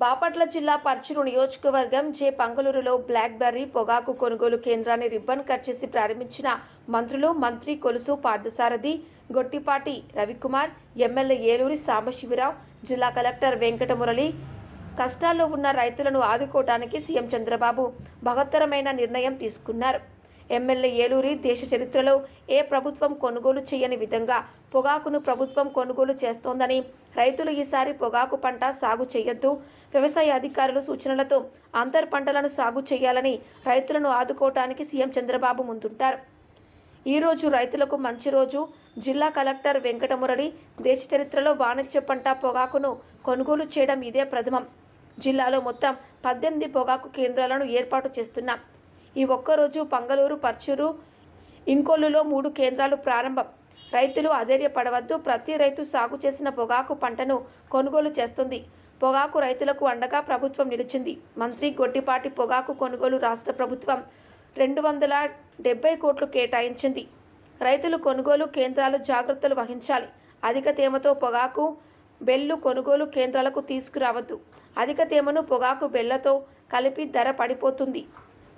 బాపట్ల జిల్లా పర్చూరు నియోజకవర్గం జే పంగలూరులో బ్లాక్బెర్రీ పొగాకు కొనుగోలు కేంద్రాన్ని రిబ్బన్ కట్ చేసి ప్రారంభించిన మంత్రులు మంత్రి కొలుసు పార్థసారథి గొట్టిపాటి రవికుమార్ ఎమ్మెల్యే ఏలూరి సాంబశివరావు జిల్లా కలెక్టర్ వెంకటమురళి కష్టాల్లో ఉన్న రైతులను ఆదుకోవటానికి సీఎం చంద్రబాబు మహత్తరమైన నిర్ణయం తీసుకున్నారు. ఎమ్మెల్యే ఏలూరి దేశ చరిత్రలో ఏ ప్రభుత్వం కొనుగోలు చేయని విధంగా పొగాకును ప్రభుత్వం కొనుగోలు చేస్తోందని రైతులు ఈసారి పొగాకు పంట సాగు చేయొద్దు వ్యవసాయ అధికారులు సూచనలతో అంతర్ పంటలను సాగు చేయాలని రైతులను ఆదుకోవటానికి సీఎం చంద్రబాబు ముందుంటారు. ఈ రోజు రైతులకు మంచి రోజు. జిల్లా కలెక్టర్ వెంకటమురళి దేశ చరిత్రలో వాణిజ్య పంట పొగాకును కొనుగోలు చేయడం ఇదే ప్రథమం. జిల్లాలో మొత్తం పద్దెనిమిది పొగాకు కేంద్రాలను ఏర్పాటు చేస్తున్నాం ఈ ఒక్కరోజు పంగలూరు పర్చూరు ఇంకొల్లులో మూడు కేంద్రాలు ప్రారంభం. రైతులు అధైర్యపడవద్దు. ప్రతి రైతు సాగు చేసిన పొగాకు పంటను కొనుగోలు చేస్తుంది. పొగాకు రైతులకు అండగా ప్రభుత్వం నిలిచింది. మంత్రి గొట్టిపాటి పొగాకు కొనుగోలు రాష్ట్ర ప్రభుత్వం రెండు వందల డెబ్బై కోట్లు కేటాయించింది. రైతులు కొనుగోలు కేంద్రాలు జాగ్రత్తలు వహించాలి. అధిక తేమతో పొగాకు బెల్లు కొనుగోలు కేంద్రాలకు తీసుకురావద్దు. అధిక తేమను పొగాకు బెల్లతో కలిపి ధర పడిపోతుంది.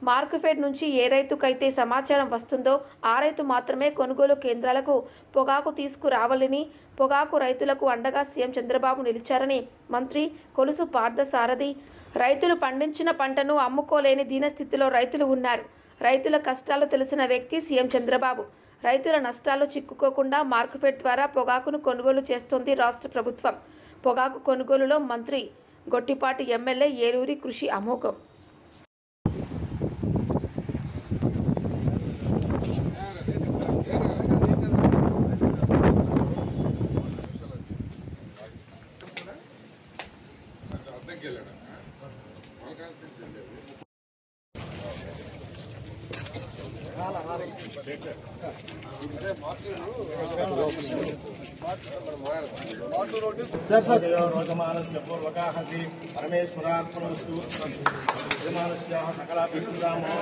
మార్కుఫెడ్ నుంచి ఏ రైతుకైతే సమాచారం వస్తుందో ఆ రైతు మాత్రమే కొనుగోలు కేంద్రాలకు పొగాకు తీసుకురావాలని పొగాకు రైతులకు అండగా సీఎం చంద్రబాబు నిలిచారని మంత్రి కొలుసు పార్థసారథి. రైతులు పండించిన పంటను అమ్ముకోలేని దీనస్థితిలో రైతులు ఉన్నారు. రైతుల కష్టాలు తెలిసిన వ్యక్తి సీఎం చంద్రబాబు. రైతుల నష్టాలు చిక్కుకోకుండా మార్కెట్ ద్వారా పొగాకును కొనుగోలు చేస్తోంది రాష్ట్ర ప్రభుత్వం. పొగాకు కొనుగోలులో మంత్రి గొట్టిపాటి ఎమ్మెల్యే ఏలూరి కృషి అమోఘం. అడ్డంకి వెళ్ళాడా జపూర్వకాహసి పరమేశ్వరాత్మస్తు యజమానస్యాः సకలాపి సుధామో